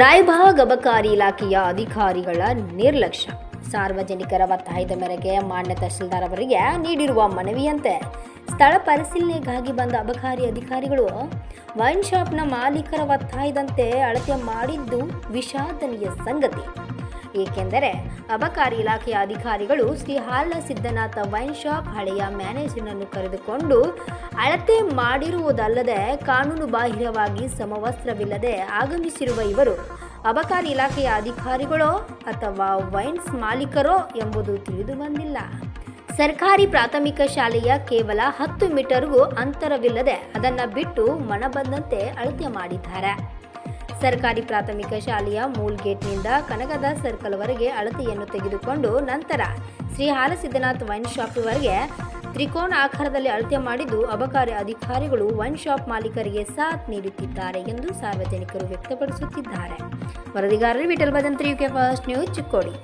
ರಾಯಬಾಗ್ ಅಬಕಾರಿ ಇಲಾಖೆಯ ಅಧಿಕಾರಿಗಳ ನಿರ್ಲಕ್ಷ್ಯ. ಸಾರ್ವಜನಿಕರ ಒತ್ತಾಯದ ಮೇರೆಗೆ ಮಾನ್ಯ ತಹಸೀಲ್ದಾರ್ ಅವರಿಗೆ ನೀಡಿರುವ ಮನವಿಯಂತೆ ಸ್ಥಳ ಪರಿಶೀಲನೆಗಾಗಿ ಬಂದ ಅಬಕಾರಿ ಅಧಿಕಾರಿಗಳು ವೈನ್ ಶಾಪ್ನ ಮಾಲೀಕರ ಒತ್ತಾಯದಂತೆ ಅಳತೆ ಮಾಡಿದ್ದು ವಿಷಾದನೀಯ ಸಂಗತಿ. ಏಕೆಂದರೆ ಅಬಕಾರಿ ಇಲಾಖೆಯ ಅಧಿಕಾರಿಗಳು ಶ್ರೀ ಹಾಲ ಸಿದ್ದನಾಥ ವೈನ್ ಶಾಪ್ ಹಳೆಯ ಮ್ಯಾನೇಜರ್ನನ್ನು ಕರೆದುಕೊಂಡು ಅಳತೆ ಮಾಡಿರುವುದಲ್ಲದೆ ಕಾನೂನು ಬಾಹಿರವಾಗಿ ಸಮವಸ್ತ್ರವಿಲ್ಲದೆ ಆಗಮಿಸಿರುವ ಇವರು ಅಬಕಾರಿ ಇಲಾಖೆಯ ಅಧಿಕಾರಿಗಳೋ ಅಥವಾ ವೈನ್ಸ್ ಮಾಲೀಕರೋ ಎಂಬುದು ತಿಳಿದು ಬಂದಿಲ್ಲ. ಸರ್ಕಾರಿ ಪ್ರಾಥಮಿಕ ಶಾಲೆಯ ಕೇವಲ ಹತ್ತು ಮೀಟರ್ಗೂ ಅಂತರವಿಲ್ಲದೆ ಅದನ್ನು ಬಿಟ್ಟು ಮನಬಂದಂತೆ ಅಳತೆ ಮಾಡಿದ್ದಾರೆ. ಸರ್ಕಾರಿ ಪ್ರಾಥಮಿಕ ಶಾಲೆಯ ಮೂಲ್ ಗೇಟ್ನಿಂದ ಕನಕದಾಸ್ ಸರ್ಕಲ್ವರೆಗೆ ಅಳತೆಯನ್ನು ತೆಗೆದುಕೊಂಡು ನಂತರ ಶ್ರೀ ಹಾಲಸಿದ್ದನಾಥ್ ವೈನ್ ಶಾಪ್ವರೆಗೆ ತ್ರಿಕೋನ ಆಕಾರದಲ್ಲಿ ಅಳತೆ ಮಾಡಿದ್ದು ಅಬಕಾರಿ ಅಧಿಕಾರಿಗಳು ವೈನ್ ಶಾಪ್ ಮಾಲೀಕರಿಗೆ ಸಾಥ್ ನೀಡುತ್ತಿದ್ದಾರೆ ಎಂದು ಸಾರ್ವಜನಿಕರು ವ್ಯಕ್ತಪಡಿಸುತ್ತಿದ್ದಾರೆ. ವರದಿಗಾರರು Vittal Bhajantri UK first news, Chikkodi.